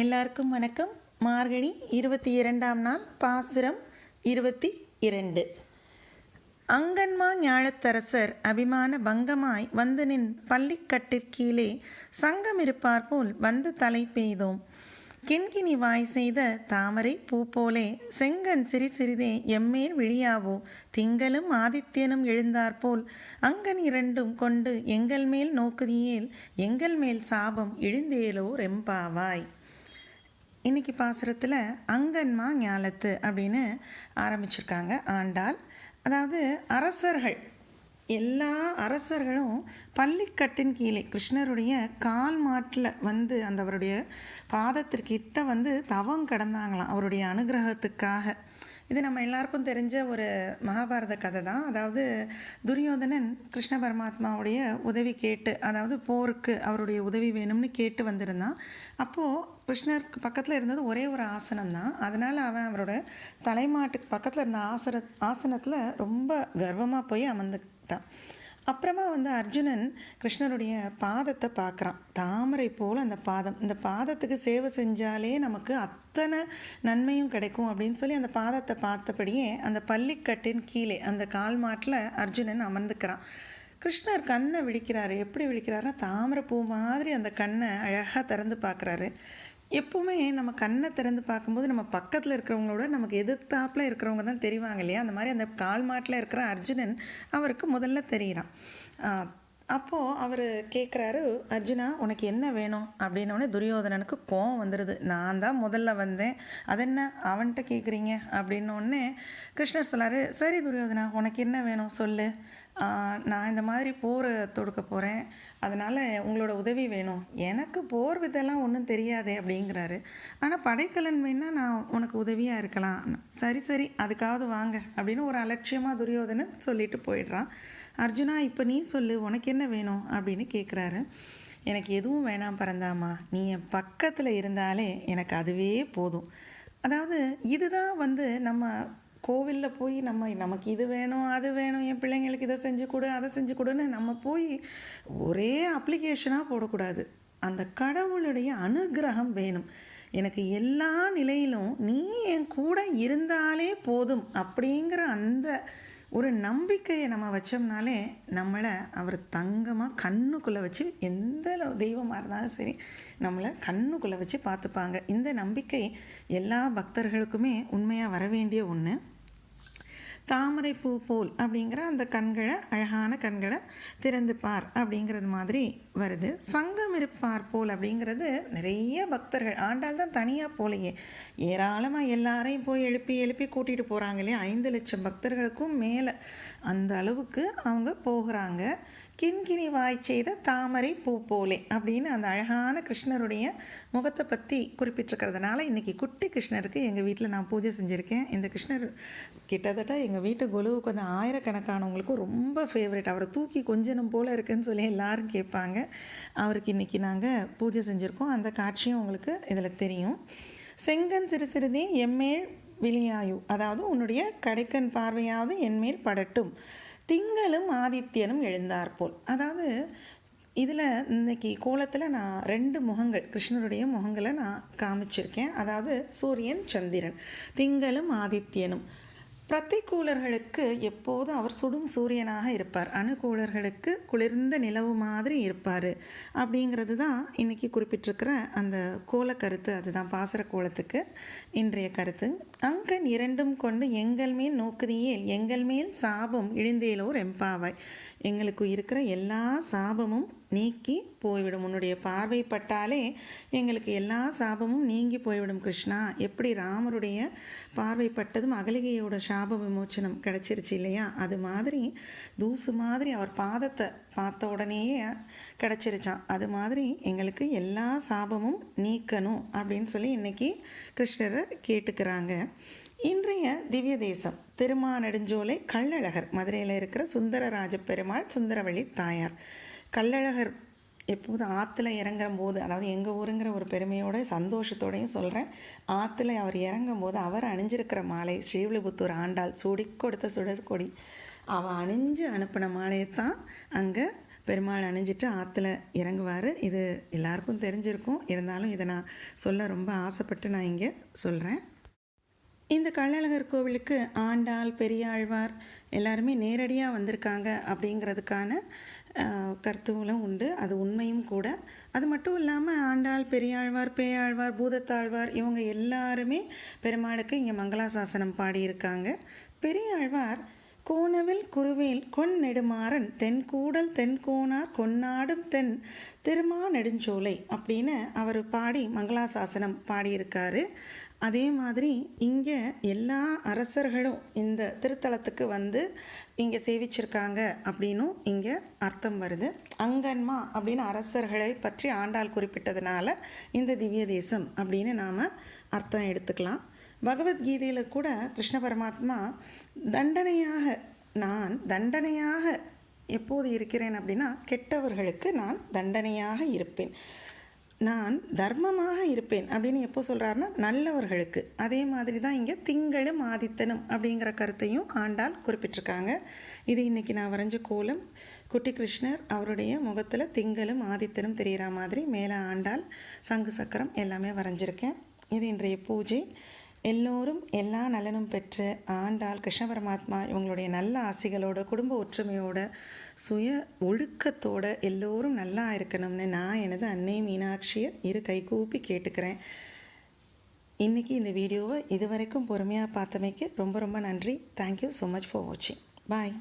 எல்லாருக்கும் வணக்கம். மார்கழி இருபத்தி இரண்டாம் நாள் பாசுரம் இருபத்தி இரண்டு அங்கன்மா ஞாழத்தரசர் அபிமான பங்கமாய் வந்து நின் பள்ளிக்கட்டிற்கீழே சங்கமிருப்பார் போல் வந்து தலை பெய்தோம். கிண்கிணி வாய் செய்த தாமரை பூ போலே செங்கன் சிறி சிறிதே எம்மேல் விழியாவோ. திங்களும் ஆதித்யனும் எழுந்தாற்போல் அங்கன் இரண்டும் கொண்டு எங்கள் மேல் நோக்குதியேல் எங்கள் மேல் சாபம் இழுந்தேலோ ரெம்பாவாய். இன்னைக்கு பாசுரத்தில் அங்கன்மா ஞாலத்து அப்படின்னு ஆரம்பிச்சிருக்காங்க. ஆண்டாள் அதாவது அரசர்கள். எல்லா அரசர்களும் பள்ளிக்கட்டின் கீழே கிருஷ்ணருடைய கால் மாட்டில் வந்து அந்த அவருடைய பாதத்திற்கிட்ட வந்து தவம் கடந்தாங்களாம். அவருடைய அனுகிரகத்துக்காக. இது நம்ம எல்லாருக்கும் தெரிஞ்ச ஒரு மகாபாரத கதை தான். அதாவது துரியோதனன் கிருஷ்ண பரமாத்மாவுடைய உதவி கேட்டு அதாவது போருக்கு அவருடைய உதவி வேணும்னு கேட்டு வந்திருந்தான். அப்போது கிருஷ்ணருக்கு பக்கத்தில் இருந்தது ஒரே ஒரு ஆசனம் தான். அதனால் அவன் அவரோட தலைமாட்டுக்கு பக்கத்தில் இருந்த ஆசன ஆசனத்தில் ரொம்ப கர்வமாக போய் அமர்ந்துக்கிட்டான் அப்புறமா வந்து அர்ஜுனன் கிருஷ்ணருடைய பாதத்தை பார்க்குறான். தாமரை போல் அந்த பாதம். இந்த பாதத்துக்கு சேவை செஞ்சாலே நமக்கு அத்தனை நன்மையும் கிடைக்கும் அப்படின்னு சொல்லி அந்த பாதத்தை பார்த்தபடியே அந்த பள்ளிக்கட்டின் கீழே அந்த கால் மாட்டில் அர்ஜுனன் அமர்ந்துக்கிறான். கிருஷ்ணர் கண்ணை விழிக்கிறாரு. எப்படி விழிக்கிறாருன்னா தாமரை பூ மாதிரி அந்த கண்ணை அழகாக திறந்து பார்க்குறாரு. எப்போவுமே நம்ம கண்ணை திறந்து பார்க்கும்போது நம்ம பக்கத்தில் இருக்கிறவங்களோட நமக்கு எதிர்த்தாப்பில் இருக்கிறவங்க தான் தெரிவாங்க இல்லையா? அந்த மாதிரி அந்த கால் மாட்டில் இருக்கிற அர்ஜுனன் அவருக்கு முதல்ல தெரிகிறான் அப்போது அவர் கேட்குறாரு அர்ஜுனா உனக்கு என்ன வேணும்? அப்படின்னோடனே துரியோதனனுக்கு கோவம் வந்துடுது நான் தான் முதல்ல வந்தேன். அது என்ன அவன்கிட்ட கேட்குறீங்க அப்படின்னோடனே கிருஷ்ணர் சொல்லார் சரி துரியோதனா உனக்கு என்ன வேணும் சொல்லு. நான் இந்த மாதிரி போர் தொடுக்க போகிறேன் அதனால் உங்களோட உதவி வேணும். எனக்கு போர் விதெல்லாம் ஒன்றும் தெரியாதே அப்படிங்கிறாரு. ஆனால் படைக்கலன் வேணால் நான் உனக்கு உதவியாக இருக்கலாம். சரி சரி அதுக்காவது வாங்க அப்படின்னு ஒரு அலட்சியமாக துரியோதனன் சொல்லிட்டு போயிடுறான். அர்ஜுனா இப்போ நீ சொல்லு உனக்கு என்ன வேணும்? அப்படின்னு கேட்குறாரு எனக்கு எதுவும் வேணாம் பறந்தாமா நீ என் பக்கத்தில் இருந்தாலே எனக்கு அதுவே போதும். அதாவது இதுதான் வந்து நம்ம கோவிலில் போய் நம்ம நமக்கு இது வேணும் அது வேணும் என் பிள்ளைங்களுக்கு இதை செஞ்சு கொடு அதை செஞ்சு கொடுன்னு நம்ம போய் ஒரே அப்ளிகேஷனாக போடக்கூடாது. அந்த கடவுளுடைய அனுகிரகம் வேணும். எனக்கு எல்லா நிலையிலும் நீ என் கூட இருந்தாலே போதும் அப்படிங்கிற அந்த ஒரு நம்பிக்கையை நம்ம வச்சோம்னாலே நம்மளை அவர் தங்கமாக கண்ணுக்குள்ளே வச்சு எந்த தெய்வமாக இருந்தாலும் சரி நம்மளை கண்ணுக்குள்ளே வச்சு பார்த்துப்பாங்க. இந்த நம்பிக்கை எல்லா பக்தர்களுக்குமே உண்மையாக வர வேண்டிய ஒன்று தாமரை பூ போல் அப்படிங்கிற அந்த கண்களை அழகான கண்களை திறந்து பார் அப்படிங்கிறது மாதிரி வருது. சங்கம் இருப்பார் போல் அப்படிங்கிறது நிறைய பக்தர்கள் ஆண்டால் தான் தனியாக போலையே. ஏராளமாக எல்லாரையும் போய் எழுப்பி எழுப்பி கூட்டிகிட்டு போகிறாங்க இல்லையா? ஐந்து லட்சம் பக்தர்களுக்கும் மேலே அந்த அளவுக்கு அவங்க போகிறாங்க. கிண்கிணி வாய் செய்த தாமரை பூ போலே அப்படின்னு அந்த அழகான கிருஷ்ணருடைய முகத்தை பற்றி குறிப்பிட்டிருக்கிறதுனால இன்றைக்கி குட்டி கிருஷ்ணருக்கு எங்கள் வீட்டில் நான் பூஜை செஞ்சுருக்கேன். இந்த கிருஷ்ணர் கிட்டத்தட்ட எங்கள் வீட்டு கொலுவுக்கு வந்து ஆயிரக்கணக்கானவங்களுக்கும் ரொம்ப ஃபேவரட் அவரை தூக்கி கொஞ்சனும் போல் இருக்குதுன்னு சொல்லி எல்லாரும் கேட்பாங்க. அவருக்கு இன்றைக்கி நாங்கள் பூஜை செஞ்சுருக்கோம். அந்த காட்சியும் உங்களுக்கு இதில் தெரியும். செங்கன் சிறு சிறிதே எம்மேல் விழியாயு. அதாவது உன்னுடைய கடைக்கன் பார்வையாவது என்மேல் படட்டும். திங்களும் ஆதித்யனும் எழுந்தார்போல் அதாவது இதில் இன்னைக்கு கோலத்தில் நான் ரெண்டு முகங்கள் கிருஷ்ணருடைய முகங்களை நான் காமிச்சிருக்கேன். அதாவது சூரியன் சந்திரன். திங்களும் ஆதித்யனும். பிரத்திகூலர்களுக்கு எப்போதும் அவர் சுடும் சூரியனாக இருப்பார். அணுகூலர்களுக்கு குளிர்ந்த நிலவு மாதிரி இருப்பார் அப்படிங்கிறது தான் இன்றைக்கி குறிப்பிட்டிருக்கிற அந்த கோல கருத்து. அதுதான் பாசர கோலத்துக்கு இன்றைய கருத்து. அங்கன் இரண்டும் கொண்டு எங்கள் மேல் நோக்குதியேல் எங்கள் மேல் சாபம் இழிந்தேலோர் எம்பாவாய் எங்களுக்கு இருக்கிற எல்லா சாபமும் நீக்கி போய்விடும். உன்னுடைய பார்வைப்பட்டாலே எங்களுக்கு எல்லா சாபமும் நீங்கி போய்விடும் கிருஷ்ணா. எப்படி ராமருடைய பார்வைப்பட்டதும் அகலிகையோட சாப விமோச்சனம் கிடச்சிருச்சு இல்லையா? அது மாதிரி தூசு மாதிரி அவர் பாதத்தை பார்த்த உடனேயே கிடச்சிருச்சான் அது மாதிரி எங்களுக்கு எல்லா சாபமும் நீக்கணும் அப்படின்னு சொல்லி இன்றைக்கி கிருஷ்ணரை கேட்டுக்கிறாங்க. இன்றைய திவ்ய தேசம் திருமாநெடுஞ்சோலை கள்ளழகர் மதுரையில் இருக்கிற சுந்தரராஜ பெருமாள் சுந்தரவள்ளி தாயார். கள்ளழகர் எப்போதும் ஆற்றுல இறங்குற போது அதாவது எங்கள் ஊருங்கிற ஒரு பெருமையோட சந்தோஷத்தோடையும் சொல்கிறேன் ஆற்றுல அவர் இறங்கும் போது அவர் அணிஞ்சிருக்கிற மாலை ஸ்ரீவில்லிபுத்தூர் ஆண்டாள் சுடி கொடுத்த சுடற்கொடி அவள் அணிஞ்சு அனுப்பின மாலையை தான் அங்கே பெருமாள் அணிஞ்சிட்டு ஆற்றுல இறங்குவார். இது எல்லாருக்கும் தெரிஞ்சிருக்கும். இருந்தாலும் இதை நான் சொல்ல ரொம்ப ஆசைப்பட்டு நான் இங்கே சொல்கிறேன் இந்த கள்ளழகர் கோவிலுக்கு ஆண்டாள் பெரியாழ்வார் எல்லாருமே நேரடியாக வந்திருக்காங்க அப்படிங்கிறதுக்கான கருத்துவங்களும் உண்டு. அது உண்மையும் கூட. அது மட்டும் இல்லாமல் ஆண்டாள் பெரியாழ்வார் பேயாழ்வார் பூதத்தாழ்வார் இவங்க எல்லாருமே பெருமாளுக்கு இங்கே மங்களாசாசனம் பாடியிருக்காங்க. பெரியாழ்வார் கூனவில் குருவேல் கொன் நெடுமாறன் தென்கூடல் தென்கோனார் கொன்னாடும் தென் திருமா நெடுஞ்சோலை அப்படின்னு அவர் பாடி மங்களாசாசனம் பாடியிருக்காரு. அதே மாதிரி இங்கே எல்லா அரசர்களும் இந்த திருத்தலத்துக்கு வந்து இங்கே சேவிச்சிருக்காங்க அப்படின்னும் இங்கே அர்த்தம் வருது. அங்கன்மா அப்படின்னு அரசர்களை பற்றி ஆண்டாள் குறிப்பிட்டதுனால இந்த திவ்ய தேசம் அப்படின்னு நாம் அர்த்தம் எடுத்துக்கலாம். பகவத்கீதையில் கூட கிருஷ்ண பரமாத்மா தண்டனையாக நான் தண்டனையாக எப்போது இருக்கிறேன் அப்படின்னா கெட்டவர்களுக்கு நான் தண்டனையாக இருப்பேன். நான் தர்மமாக இருப்பேன் அப்படின்னு எப்போ சொல்கிறாருன்னா நல்லவர்களுக்கு. அதே மாதிரி தான் இங்கே திங்களும் ஆதித்தனும் அப்படிங்கிற கருத்தையும் ஆண்டாள் குறிப்பிட்டிருக்காங்க. இது இன்றைக்கி நான் வரைஞ்ச கோலம். குட்டி கிருஷ்ணர் அவருடைய முகத்தில் திங்களும் ஆதித்தனும் தெரிகிற மாதிரி மேலே ஆண்டாள் சங்கு சக்கரம் எல்லாமே வரைஞ்சிருக்கேன். இது இன்றைய பூஜை. எல்லோரும் எல்லா நலனும் பெற்று ஆண்டாள் கிருஷ்ண பரமாத்மா இவங்களுடைய நல்ல ஆசைகளோட குடும்ப ஒற்றுமையோட சுய ஒழுக்கத்தோட எல்லோரும் நல்லா இருக்கணும்னு நான் எனது அன்னை மீனாட்சியை இரு கைகூப்பி கேட்டுக்கிறேன். இன்றைக்கி இந்த வீடியோவை இதுவரைக்கும் பொறுமையாக பார்த்தமைக்கு ரொம்ப ரொம்ப நன்றி. தேங்க்யூ ஸோ மச் ஃபார் வாட்சிங் பாய்